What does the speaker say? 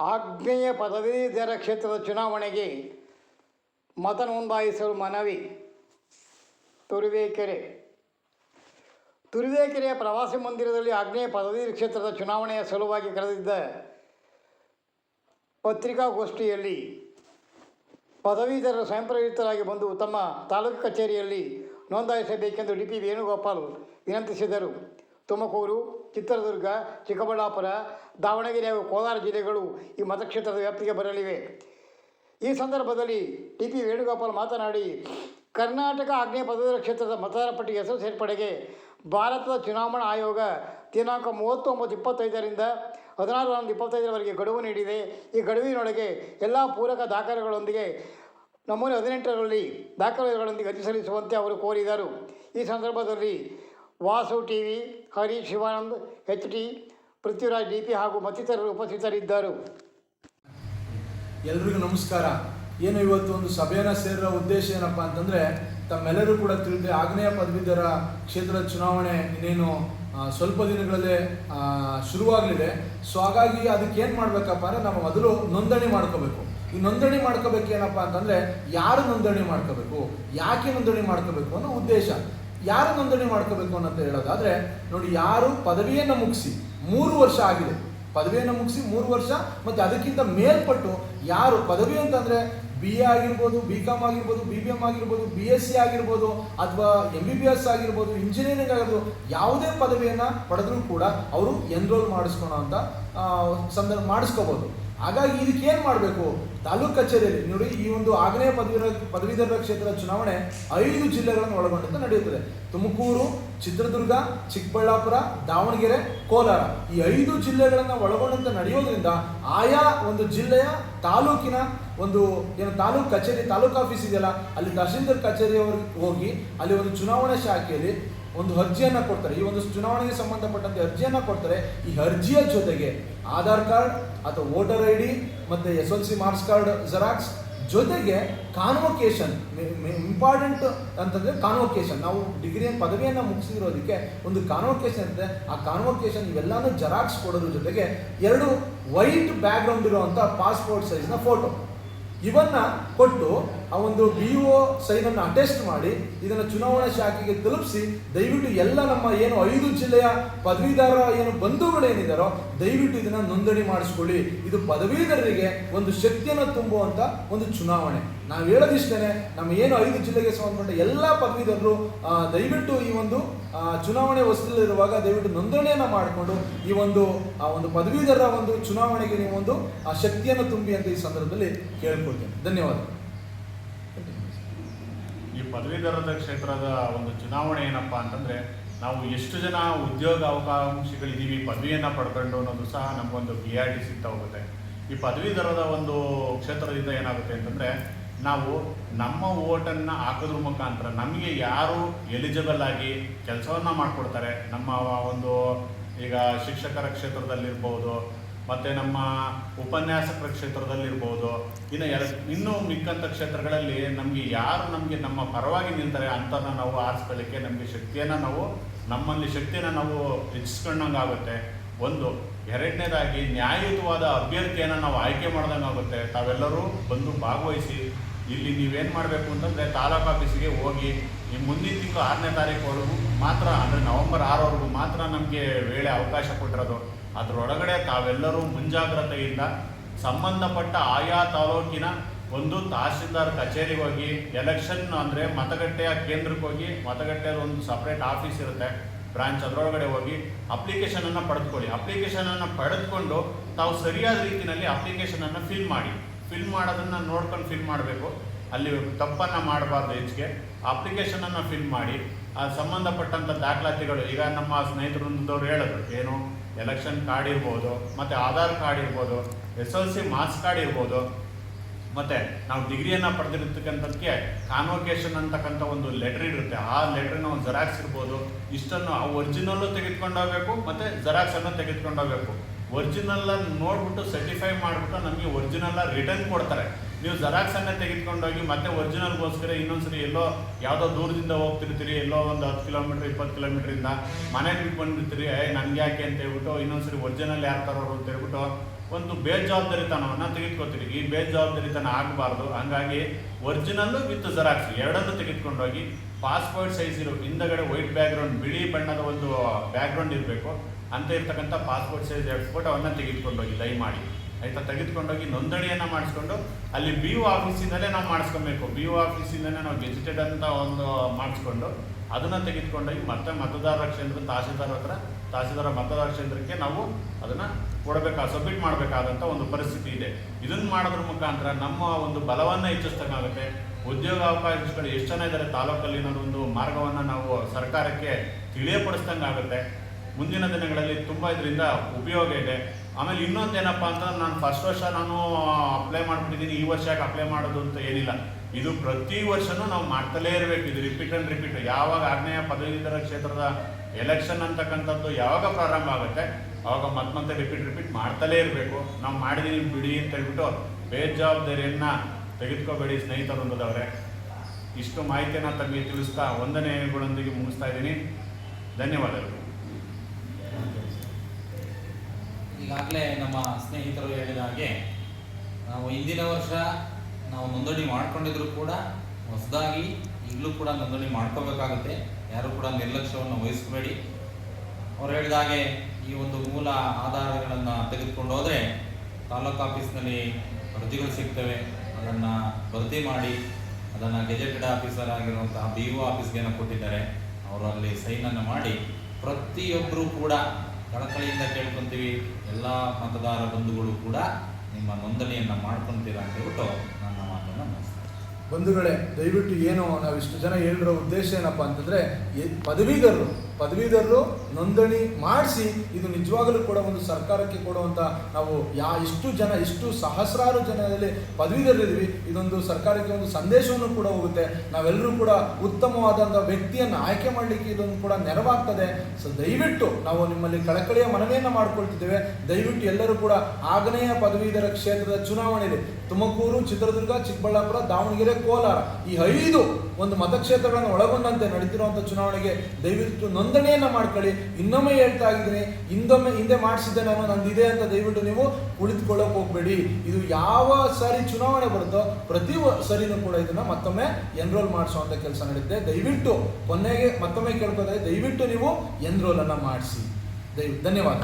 ಆಗ್ನೇಯ ಪದವೀಧರ ಕ್ಷೇತ್ರದ ಚುನಾವಣೆಗೆ ಮತ ನೋಂದಾಯಿಸಲು ಮನವಿ. ತುರುವೇಕೆರೆ. ತುರುವೇಕೆರೆಯ ಪ್ರವಾಸಿ ಮಂದಿರದಲ್ಲಿ ಆಗ್ನೇಯ ಪದವೀಧರ ಕ್ಷೇತ್ರದ ಚುನಾವಣೆಯ ಸಲುವಾಗಿ ಕರೆದಿದ್ದ ಪತ್ರಿಕಾಗೋಷ್ಠಿಯಲ್ಲಿ ಪದವೀಧರರು ಸ್ವಯಂಪ್ರೇರಿತರಾಗಿ ಬಂದು ತಮ್ಮ ತಾಲೂಕು ಕಚೇರಿಯಲ್ಲಿ ನೋಂದಾಯಿಸಬೇಕೆಂದು ಡಿ ಪಿ ವೇಣುಗೋಪಾಲ್ ವಿನಂತಿಸಿದರು. ತುಮಕೂರು, ಚಿತ್ರದುರ್ಗ, ಚಿಕ್ಕಬಳ್ಳಾಪುರ, ದಾವಣಗೆರೆ ಹಾಗೂ ಕೋಲಾರ ಜಿಲ್ಲೆಗಳು ಈ ಮತಕ್ಷೇತ್ರದ ವ್ಯಾಪ್ತಿಗೆ ಬರಲಿವೆ. ಈ ಸಂದರ್ಭದಲ್ಲಿ ಟಿ ಪಿ ವೇಣುಗೋಪಾಲ್ ಮಾತನಾಡಿ, ಕರ್ನಾಟಕ ಆಗ್ನೇಯ ಪದವೀಧರ ಕ್ಷೇತ್ರದ ಮತದಾರ ಪಟ್ಟಿಗೆ ಹೆಸರು ಸೇರ್ಪಡೆಗೆ ಭಾರತದ ಚುನಾವಣಾ ಆಯೋಗ ದಿನಾಂಕ ಮೂವತ್ತೊಂಬತ್ತು ಇಪ್ಪತ್ತೈದರಿಂದ ಹದಿನಾರು ಹನ್ನೊಂದು ಇಪ್ಪತ್ತೈದರವರೆಗೆ ಗಡುವು ನೀಡಿದೆ. ಈ ಗಡುವಿನೊಳಗೆ ಎಲ್ಲ ಪೂರಕ ದಾಖಲೆಗಳೊಂದಿಗೆ ನಮೂನೆ ಹದಿನೆಂಟರಲ್ಲಿ ದಾಖಲೆಗಳೊಂದಿಗೆ ಅರ್ಜಿ ಸಲ್ಲಿಸುವಂತೆ ಅವರು ಕೋರಿದರು. ಈ ಸಂದರ್ಭದಲ್ಲಿ Vasu T V Shivanand, H T Prithviraj D P ಹಾಗೂ ಮತ್ತಿತರರು ಉಪಸ್ಥಿತರಿದ್ದರು. ಎಲ್ರಿಗೂ ನಮಸ್ಕಾರ. ಏನು ಇವತ್ತು ಒಂದು ಸಭೆಯನ್ನು ಸೇರಿರೋ ಉದ್ದೇಶ ಏನಪ್ಪ ಅಂತಂದರೆ, ತಮ್ಮೆಲ್ಲರೂ ಕೂಡ ತಿಳಿದ್ರೆ ಆಗ್ನೇಯ ಪದವೀಧರ ಕ್ಷೇತ್ರದ ಚುನಾವಣೆ ಇನ್ನೇನು ಸ್ವಲ್ಪ ದಿನಗಳಲ್ಲೇ ಶುರುವಾಗಲಿದೆ. ಸೊ ಹಾಗಾಗಿ ಅದಕ್ಕೆ ಏನು ಮಾಡಬೇಕಪ್ಪ ಅಂದರೆ, ನಾವು ಮೊದಲು ನೋಂದಣಿ ಮಾಡ್ಕೋಬೇಕು. ಈ ನೋಂದಣಿ ಮಾಡ್ಕೋಬೇಕು ಏನಪ್ಪ ಅಂತಂದರೆ, ಯಾರು ನೋಂದಣಿ ಮಾಡ್ಕೋಬೇಕು? ಯಾಕೆ ನೋಂದಣಿ ಮಾಡ್ಕೋಬೇಕು ಅನ್ನೋ ಉದ್ದೇಶ. ಯಾರು ನೋಂದಣಿ ಮಾಡ್ಕೋಬೇಕು ಅನ್ನೋದು ಹೇಳೋದಾದ್ರೆ, ನೋಡಿ ಯಾರು ಪದವಿಯನ್ನು ಮುಗಿಸಿ ಮೂರು ವರ್ಷ ಆಗಿದೆ. ಪದವಿಯನ್ನು ಮುಗಿಸಿ ಮೂರು ವರ್ಷ, ಮತ್ತು ಅದಕ್ಕಿಂತ ಮೇಲ್ಪಟ್ಟು ಯಾರು ಪದವಿ ಅಂತಂದರೆ ಬಿ ಎ ಆಗಿರ್ಬೋದು ಬಿ ಕಾಮ್ ಆಗಿರ್ಬೋದು ಬಿ ಬಿ ಎಂ ಆಗಿರ್ಬೋದು ಬಿ ಎಸ್ ಸಿ ಆಗಿರ್ಬೋದು, ಅಥವಾ ಎಂ ಬಿ ಬಿ ಎಸ್ ಆಗಿರ್ಬೋದು ಇಂಜಿನಿಯರಿಂಗ್ ಆಗಿರ್ಬೋದು, ಯಾವುದೇ ಪದವಿಯನ್ನು ಪಡೆದರೂ ಕೂಡ ಅವರು ಎನ್ರೋಲ್ ಮಾಡಿಸ್ಕೊಳೋ ಅಂತ ಸಂದರ್ಭ ಮಾಡಿಸ್ಕೋಬೋದು. ಹಾಗಾಗಿ ಇದಕ್ಕೆ ಏನು ಮಾಡಬೇಕು? ತಾಲೂಕು ಕಚೇರಿಯಲ್ಲಿ ನೋಡಿ, ಈ ಒಂದು ಆಗ್ನೇಯ ಪದವೀಧರ ಪದವೀಧರ ಕ್ಷೇತ್ರದ ಚುನಾವಣೆ ಐದು ಜಿಲ್ಲೆಗಳನ್ನು ಒಳಗೊಂಡಂತೆ ನಡೆಯುತ್ತದೆ. ತುಮಕೂರು, ಚಿತ್ರದುರ್ಗ, ಚಿಕ್ಕಬಳ್ಳಾಪುರ, ದಾವಣಗೆರೆ, ಕೋಲಾರ. ಈ ಐದು ಜಿಲ್ಲೆಗಳನ್ನು ಒಳಗೊಂಡಂತೆ ನಡೆಯೋದ್ರಿಂದ ಆಯಾ ಒಂದು ಜಿಲ್ಲೆಯ ತಾಲೂಕಿನ ಒಂದು ಏನು ತಾಲೂಕು ಕಚೇರಿ, ತಾಲೂಕು ಆಫೀಸ್ ಇದೆಯಲ್ಲ, ಅಲ್ಲಿ ತಹಶೀಲ್ದಾರ್ ಕಚೇರಿಯವರು ಹೋಗಿ ಅಲ್ಲಿ ಒಂದು ಚುನಾವಣಾ ಶಾಖೆಯಲ್ಲಿ ಒಂದು ಅರ್ಜಿಯನ್ನು ಕೊಡ್ತಾರೆ. ಈ ಒಂದು ಚುನಾವಣೆಗೆ ಸಂಬಂಧಪಟ್ಟಂತೆ ಅರ್ಜಿಯನ್ನು ಕೊಡ್ತಾರೆ. ಈ ಅರ್ಜಿಯ ಜೊತೆಗೆ ಆಧಾರ್ ಕಾರ್ಡ್ ಅಥವಾ ವೋಟರ್ ಐ ಡಿ ಮತ್ತು S L C marks card, xerox ಜೊತೆಗೆ ಕಾನ್ವೊಕೇಶನ್ ಇಂಪಾರ್ಟೆಂಟ್ ಅಂತಂದರೆ ಕಾನ್ವೊಕೇಶನ್ ನಾವು ಡಿಗ್ರಿ ಪದವಿಯನ್ನು ಮುಗಿಸಿರೋದಕ್ಕೆ ಒಂದು ಕಾನ್ವೊಕೇಶನ್ ಇರುತ್ತೆ. ಆ ಕಾನ್ವೊಕೇಶನ್ ಇವೆಲ್ಲನೂ ಜೆರಾಕ್ಸ್ ಕೊಡೋದ್ರ ಜೊತೆಗೆ ಎರಡು ವೈಟ್ ಬ್ಯಾಕ್ಗ್ರೌಂಡ್ ಇರುವಂಥ ಪಾಸ್ಪೋರ್ಟ್ ಸೈಜ್ನ ಫೋಟೋ. ಇವನ್ನ ಕೊಟ್ಟು ಆ ಒಂದು ಬಿ ಒ ಸೈನನ್ನು ಅಟೆಸ್ಟ್ ಮಾಡಿ, ಇದನ್ನು ಚುನಾವಣಾ ಶಾಖೆಗೆ ತಲುಪಿಸಿ, ದಯವಿಟ್ಟು ಎಲ್ಲ ನಮ್ಮ ಏನು ಐದು ಜಿಲ್ಲೆಯ ಪದವೀಧರ ಏನು ಬಂಧುಗಳೇನಿದಾರೋ ದಯವಿಟ್ಟು ಇದನ್ನ ನೋಂದಣಿ ಮಾಡಿಸ್ಕೊಳ್ಳಿ. ಇದು ಪದವೀಧರರಿಗೆ ಒಂದು ಶಕ್ತಿಯನ್ನು ತುಂಬುವಂತ ಒಂದು ಚುನಾವಣೆ. ನಾವು ಹೇಳೋದಿಷ್ಟೇ ನಮ್ಮ ಏನು ಐದು ಜಿಲ್ಲೆಗೆ ಸಂಬಂಧಪಟ್ಟ ಎಲ್ಲ ಪದವೀಧರರು ದಯವಿಟ್ಟು ಈ ಒಂದು ಚುನಾವಣೆ ವಸ್ತುಲಿರುವಾಗ ದಯವಿಟ್ಟು ನೋಂದಣಿಯನ್ನು ಮಾಡಿಕೊಂಡು ಈ ಒಂದು, ಆ, ಒಂದು ಪದವೀಧರ ಒಂದು ಚುನಾವಣೆಗೆ ನೀವು ಒಂದು, ಆ, ಶಕ್ತಿಯನ್ನು ತುಂಬಿ ಅಂತ ಈ ಸಂದರ್ಭದಲ್ಲಿ ಕೇಳ್ಕೊಳ್ತೇನೆ. ಧನ್ಯವಾದ ಈ ಪದವೀಧರದ ಕ್ಷೇತ್ರದ ಒಂದು ಚುನಾವಣೆ ಏನಪ್ಪ ಅಂತಂದರೆ, ನಾವು ಎಷ್ಟು ಜನ ಉದ್ಯೋಗ ಅವಕಾಶಗಳಿದ್ದೀವಿ, ಪದವಿಯನ್ನು ಪಡ್ಕೊಂಡು ಅನ್ನೋದು ಸಹ ನಮಗೊಂದು ಬಿ ಆರ್ ಡಿ ಸಿಗ್ತಾ ಹೋಗುತ್ತೆ. ಈ ಪದವೀಧರದ ಒಂದು ಕ್ಷೇತ್ರದಿಂದ ಏನಾಗುತ್ತೆ ಅಂತಂದರೆ, ನಾವು ನಮ್ಮ ಓಟನ್ನು ಹಾಕೋದ್ರ ಮುಖಾಂತರ ನಮಗೆ ಯಾರು ಎಲಿಜಿಬಲ್ ಆಗಿ ಕೆಲಸವನ್ನು ಮಾಡಿಕೊಡ್ತಾರೆ, ನಮ್ಮ ಒಂದು ಈಗ ಶಿಕ್ಷಕರ ಕ್ಷೇತ್ರದಲ್ಲಿರ್ಬೋದು ಮತ್ತು ನಮ್ಮ ಉಪನ್ಯಾಸಕರ ಕ್ಷೇತ್ರದಲ್ಲಿರ್ಬೋದು ಇನ್ನು ಎರ ಇನ್ನೂ ಮಿಕ್ಕಂಥ ಕ್ಷೇತ್ರಗಳಲ್ಲಿ ನಮಗೆ ಯಾರು ನಮಗೆ ನಮ್ಮ ಪರವಾಗಿ ನಿಲ್ತಾರೆ ಅಂತ ನಾವು ಆರಿಸ್ಕೊಳ್ಳಿಕ್ಕೆ ನಮಗೆ ಶಕ್ತಿಯನ್ನು ನಾವು, ನಮ್ಮಲ್ಲಿ ಶಕ್ತಿಯನ್ನು ನಾವು ಹೆಚ್ಚಿಸ್ಕೊಂಡಂಗಾಗುತ್ತೆ ಒಂದು, ಎರಡನೇದಾಗಿ ನ್ಯಾಯಯುತವಾದ ಅಭ್ಯರ್ಥಿಯನ್ನು ನಾವು ಆಯ್ಕೆ ಮಾಡ್ದಂಗೆ ಆಗುತ್ತೆ. ತಾವೆಲ್ಲರೂ ಬಂದು ಭಾಗವಹಿಸಿ, ಇಲ್ಲಿ ನೀವೇನು ಮಾಡಬೇಕು ಅಂತಂದರೆ ತಾಲೂಕು ಆಫೀಸಿಗೆ ಹೋಗಿ, ಈ ಮುಂದಿನ ತಿಂಗಳು ಆರನೇ ತಾರೀಕುವರೆಗೂ ಮಾತ್ರ, ಅಂದರೆ ನವೆಂಬರ್ ಆರವರೆಗೂ ಮಾತ್ರ ನಮಗೆ ವೇಳೆ ಅವಕಾಶ ಕೊಟ್ಟಿರೋದು. ಅದರೊಳಗಡೆ ತಾವೆಲ್ಲರೂ ಮುಂಜಾಗ್ರತೆಯಿಂದ ಸಂಬಂಧಪಟ್ಟ ಆಯಾ ತಾಲೂಕಿನ ಒಂದು ತಹಶೀಲ್ದಾರ್ ಕಚೇರಿಗೆ ಹೋಗಿ ಎಲೆಕ್ಷನ್ ಅಂದರೆ ಮತಗಟ್ಟೆಯ ಕೇಂದ್ರಕ್ಕೆ ಹೋಗಿ ಮತಗಟ್ಟೆಯ ಒಂದು ಸಪ್ರೇಟ್ ಆಫೀಸ್ ಇರುತ್ತೆ ಬ್ರಾಂಚ್ ಅದರೊಳಗಡೆ ಹೋಗಿ ಅಪ್ಲಿಕೇಶನನ್ನು ಪಡೆದುಕೊಳ್ಳಿ. ಅಪ್ಲಿಕೇಶನನ್ನು ಪಡೆದುಕೊಂಡು ತಾವು ಸರಿಯಾದ ರೀತಿಯಲ್ಲಿ ಅಪ್ಲಿಕೇಶನನ್ನು ಫಿಲ್ ಮಾಡಿ. ಫಿಲ್ ಮಾಡೋದನ್ನು ನೋಡ್ಕೊಂಡು ಫಿಲ್ ಮಾಡಬೇಕು. ಅಲ್ಲಿ ತಪ್ಪನ್ನು ಮಾಡಬಾರ್ದು ಹೆಚ್ಚಿಗೆ. ಅಪ್ಲಿಕೇಶನನ್ನು ಫಿಲ್ ಮಾಡಿ. ಆ ಸಂಬಂಧಪಟ್ಟಂಥ ದಾಖಲಾತಿಗಳು, ಈಗ ನಮ್ಮ ಸ್ನೇಹಿತರೊಂದವ್ರು ಹೇಳಿದ್ರು, ಏನು? ಎಲೆಕ್ಷನ್ ಕಾರ್ಡ್ ಇರ್ಬೋದು, ಮತ್ತು ಆಧಾರ್ ಕಾರ್ಡ್ ಇರ್ಬೋದು S L C marks card ಇರ್ಬೋದು, ಮತ್ತು ನಾವು ಡಿಗ್ರಿಯನ್ನು ಪಡೆದಿರ್ತಕ್ಕಂಥದ್ದಕ್ಕೆ ಕಾನ್ವೊಕೇಶನ್ ಅಂತಕ್ಕಂಥ ಒಂದು ಲೆಟರ್ ಇರುತ್ತೆ. ಆ ಲೆಟ್ರಿನ ಒಂದು ಜೆರಾಕ್ಸ್ ಇರ್ಬೋದು, ಇಷ್ಟನ್ನು ಆ ಒರಿಜಿನಲ್ಲು ತೆಗೆದುಕೊಂಡು ಹೋಗಬೇಕು ಮತ್ತು ಜೆರಾಕ್ಸನ್ನು ತೆಗೆದುಕೊಂಡು ಹೋಗಬೇಕು ಒರಿಜಿನಲ್ ನೋಡ್ಬಿಟ್ಟು ಸರ್ಟಿಫೈ ಮಾಡಿಬಿಟ್ಟು ನಮಗೆ ಒರಿಜಿನಲ್ಲ ರಿಟರ್ನ್ ಕೊಡ್ತಾರೆ. ನೀವು ಜೆರಾಕ್ಸನ್ನು ತೆಗೆದುಕೊಂಡೋಗಿ ಮತ್ತೆ ಒರಿಜಿನಲ್ಗೋಸ್ಕರ ಇನ್ನೊಂದ್ಸರಿ ಎಲ್ಲೋ ಯಾವುದೋ ದೂರದಿಂದ ಹೋಗ್ತಿರ್ತೀರಿ, ಎಲ್ಲೋ ಒಂದು ಹತ್ತು ಕಿಲೋಮೀಟರ್, ಇಪ್ಪತ್ತು ಕಿಲೋಮೀಟ್ರಿಂದ ಮನೆ ಬಂದಿರ್ತೀರಿ ಏ, ನನಗೆ ಯಾಕೆ? ಅಂತ ಹೇಳ್ಬಿಟ್ಟು ಇನ್ನೊಂದ್ಸರಿ ಒರಿಜಿನಲ್ ಯಾರು ತರೋರು ಅಂತ ಹೇಳ್ಬಿಟ್ಟು ಒಂದು ಬೇಜವಾಬ್ದಾರಿತನವನ್ನು ತೆಗೆದುಕೊತೀರಿ. ಈ ಬೇಜವಾಬ್ದಾರಿತನ ಆಗಬಾರ್ದು. ಹಂಗಾಗಿ ಒರಿಜಿನಲ್ಲು ವಿತ್ ಜೆರಾಕ್ಸ್ ಎರಡನ್ನು ತೆಗೆದುಕೊಂಡೋಗಿ ಪಾಸ್ಪೋರ್ಟ್ ಸೈಜ್ ಇರೋ ಹಿಂದಗಡೆ ವೈಟ್ ಬ್ಯಾಕ್ಗ್ರೌಂಡ್, ಬಿಳಿ ಬಣ್ಣದ ಒಂದು ಬ್ಯಾಕ್ಗ್ರೌಂಡ್ ಇರಬೇಕು, ಅಂತ ಇರ್ತಕ್ಕಂಥ ಪಾಸ್ಪೋರ್ಟ್ ಸೈಜ್ ಎರಡು ಫೋಟೋವನ್ನು ತೆಗೆದುಕೊಂಡೋಗಿ ದಯಮಾಡಿ. ಆಯ್ತಾ? ತೆಗೆದುಕೊಂಡೋಗಿ ನೋಂದಣಿಯನ್ನು ಮಾಡಿಸ್ಕೊಂಡು ಅಲ್ಲಿ ಬಿ ಯು ಆಫೀಸಿಂದಲೇ ನಾವು ಮಾಡಿಸ್ಕೊಬೇಕು. ಬಿ ಯು ಆಫೀಸಿಂದಲೇ ನಾವು ಗೆಜಿಟೆಡ್ ಅಂತ ಒಂದು ಮಾಡಿಸ್ಕೊಂಡು ಅದನ್ನು ತೆಗೆದುಕೊಂಡೋಗಿ ಮತ್ತೆ ಮತದಾರರ ಕ್ಷೇತ್ರ ತಹಸೀಲ್ದಾರ್ ಹತ್ರ ತಹಸೀಲ್ದಾರ ಮತದಾರ ಕ್ಷೇತ್ರಕ್ಕೆ ನಾವು ಅದನ್ನು ಕೊಡಬೇಕಾ ಸಬ್ಮಿಟ್ ಮಾಡಬೇಕಾದಂಥ ಒಂದು ಪರಿಸ್ಥಿತಿ ಇದೆ. ಇದನ್ನು ಮಾಡೋದ್ರ ಮುಖಾಂತರ ನಮ್ಮ ಒಂದು ಬಲವನ್ನು ಹೆಚ್ಚಿಸ್ತಕ್ಕಾಗುತ್ತೆ. ಉದ್ಯೋಗ ಅವಕಾಶಗಳು ಎಷ್ಟು ಜನ ಇದ್ದಾರೆ ತಾಲೂಕಲ್ಲಿ ಅನ್ನೋದು ಒಂದು ಮಾರ್ಗವನ್ನು ನಾವು ಸರ್ಕಾರಕ್ಕೆ ತಿಳಿಯಪಡಿಸ್ದಂಗಾಗುತ್ತೆ. ಮುಂದಿನ ದಿನಗಳಲ್ಲಿ ತುಂಬ ಇದರಿಂದ ಉಪಯೋಗ ಇದೆ. ಆಮೇಲೆ ಇನ್ನೊಂದೇನಪ್ಪ ಅಂತ ನಾನು ಫಸ್ಟ್ ವರ್ಷ ನಾನು ಅಪ್ಲೈ ಮಾಡ್ಬಿಟ್ಟಿದ್ದೀನಿ ಈ ವರ್ಷ ಅಪ್ಲೈ ಮಾಡೋದು ಅಂತ ಏನಿಲ್ಲ. ಇದು ಪ್ರತಿ ವರ್ಷನೂ ನಾವು ಮಾಡ್ತಲೇ ಇರಬೇಕು, ಇದು ರಿಪೀಟ್ ಆ್ಯಂಡ್ ರಿಪೀಟ್ ಯಾವಾಗ ಆಗ್ನೇಯ ಪದವೀಧರ ಕ್ಷೇತ್ರದ ಎಲೆಕ್ಷನ್ ಅಂತಕ್ಕಂಥದ್ದು ಯಾವಾಗ ಪ್ರಾರಂಭ ಆಗುತ್ತೆ ಆವಾಗ ಮತ್ತೆ ಮತ್ತೆ ರಿಪೀಟ್ ರಿಪೀಟ್ ಮಾಡ್ತಲೇ ಇರಬೇಕು. ನಾವು ಮಾಡಿದೀನಿ ಬಿಡಿ ಅಂತ ಹೇಳ್ಬಿಟ್ಟು ಬೇಜವಾಬ್ದಾರಿಯನ್ನು ತೆಗೆದುಕೋಬೇಡಿ ಸ್ನೇಹಿತರೊಂದದವ್ರೆ ಇಷ್ಟು ಮಾಹಿತಿಯನ್ನು ತಮಗೆ ತಿಳಿಸ್ತಾ, ವಂದನೆಗಳೊಂದಿಗೆ ಮುಗಿಸ್ತಾ ಇದ್ದೀನಿ. ಧನ್ಯವಾದಗಳು. ಈಗಾಗಲೇ ನಮ್ಮ ಸ್ನೇಹಿತರು ಹೇಳಿದ ಹಾಗೆ, ನಾವು ಹಿಂದಿನ ವರ್ಷ ನಾವು ನೋಂದಣಿ ಮಾಡ್ಕೊಂಡಿದ್ರು ಕೂಡ ಹೊಸದಾಗಿ ಈಗಲೂ ಕೂಡ ನೋಂದಣಿ ಮಾಡ್ಕೋಬೇಕಾಗುತ್ತೆ. ಯಾರು ಕೂಡ ನಿರ್ಲಕ್ಷ್ಯವನ್ನು ವಹಿಸಬೇಡಿ. ಅವ್ರು ಹೇಳಿದ ಹಾಗೆ ಈ ಒಂದು ಮೂಲ ಆಧಾರಗಳನ್ನು ತೆಗೆದುಕೊಂಡು ಹೋದರೆ ತಾಲೂಕು ಆಫೀಸ್ನಲ್ಲಿ ಅರ್ಜಿಗಳು ಸಿಗ್ತವೆ. ಅದನ್ನು ಭರ್ತಿ ಮಾಡಿ, ಅದನ್ನು ಗೆಜೆಟೆಡ್ ಆಫೀಸರ್ ಆಗಿರುವಂತಹ ಬಿ ಒ ಆಫೀಸ್ಗೆ ಕೊಟ್ಟಿದ್ದಾರೆ. ಅವರು ಅಲ್ಲಿ ಸೈನನ್ನು ಮಾಡಿ ಪ್ರತಿಯೊಬ್ಬರೂ ಕೂಡ ಕಳಕಳಿಯಿಂದ ಕೇಳ್ಕೊಂತೀವಿ. ಎಲ್ಲ ಮತದಾರ ಬಂಧುಗಳು ಕೂಡ ನಿಮ್ಮ ನೋಂದಣಿಯನ್ನು ಮಾಡ್ಕೊಂತೀರಾ ಅಂತ ಹೇಳ್ಬಿಟ್ಟು ನನ್ನ ಮಾತನ್ನು ಬಂಧುಗಳೇ, ದಯವಿಟ್ಟು ಏನು ನಾವು ಇಷ್ಟು ಜನ ಹೇಳಿರೋ ಉದ್ದೇಶ ಏನಪ್ಪ ಅಂತಂದ್ರೆ ಪದವೀಧರರು ಪದವೀಧರರು ನೋಂದಣಿ ಮಾಡಿಸಿ ಇದು ನಿಜವಾಗಲೂ ಕೂಡ ಒಂದು ಸರ್ಕಾರಕ್ಕೆ ಕೊಡುವಂಥ ನಾವು ಯಾ ಇಷ್ಟು ಜನ, ಇಷ್ಟು ಸಹಸ್ರಾರು ಜನದಲ್ಲಿ ಪದವೀಧರಿದ್ವಿ ಇದೊಂದು ಸರ್ಕಾರಕ್ಕೆ ಒಂದು ಸಂದೇಶವನ್ನು ಕೂಡ ಹೋಗುತ್ತೆ. ನಾವೆಲ್ಲರೂ ಕೂಡ ಉತ್ತಮವಾದಂಥ ವ್ಯಕ್ತಿಯನ್ನು ಆಯ್ಕೆ ಮಾಡಲಿಕ್ಕೆ ಇದೊಂದು ಕೂಡ ನೆರವಾಗ್ತದೆ. ಸೊ ದಯವಿಟ್ಟು ನಾವು ನಿಮ್ಮಲ್ಲಿ ಕಳಕಳಿಯ ಮನವಿಯನ್ನು ಮಾಡಿಕೊಳ್ತಿದ್ದೇವೆ. ದಯವಿಟ್ಟು ಎಲ್ಲರೂ ಕೂಡ ಆಗ್ನೇಯ ಪದವೀಧರ ಕ್ಷೇತ್ರದ ಚುನಾವಣೆಯಲ್ಲಿ ತುಮಕೂರು, ಚಿತ್ರದುರ್ಗ, ಚಿಕ್ಕಬಳ್ಳಾಪುರ, ದಾವಣಗೆರೆ, ಕೋಲಾರ ಈ ಐದು ಒಂದು ಮತಕ್ಷೇತ್ರಗಳನ್ನು ಒಳಗೊಂಡಂತೆ ನಡೀತಿರುವಂಥ ಚುನಾವಣೆಗೆ ದಯವಿಟ್ಟು ನೋಂದಣಿಯನ್ನು ಮಾಡ್ಕೊಳ್ಳಿ, ಇನ್ನೊಮ್ಮೆ ಹೇಳ್ತಾ ಇದ್ದೀನಿ, ಹಿಂದೊಮ್ಮೆ ಹಿಂದೆ ಮಾಡಿಸಿದ್ದೆ ನಾನು, ನಂದಿದೆ ಅಂತ ದಯವಿಟ್ಟು ನೀವು ಕುಳಿತುಕೊಳ್ಳೋಕೆ ಹೋಗಬೇಡಿ. ಇದು ಯಾವ ಸಾರಿ ಚುನಾವಣೆ ಬರುತ್ತೋ ಪ್ರತಿ ಸರಿನೂ ಕೂಡ ಇದನ್ನ ಮತ್ತೊಮ್ಮೆ ಎನ್ರೋಲ್ ಮಾಡಿಸುವಂಥ ಕೆಲಸ ನಡೆಯುತ್ತೆ ದಯವಿಟ್ಟು ಕೊನೆಗೆ ಮತ್ತೊಮ್ಮೆ ಕೇಳ್ಕೊಂಡ್ರೆ ದಯವಿಟ್ಟು ನೀವು ಎನ್ರೋಲ್ ಅನ್ನ ಮಾಡಿಸಿ. ದಯ ಧನ್ಯವಾದ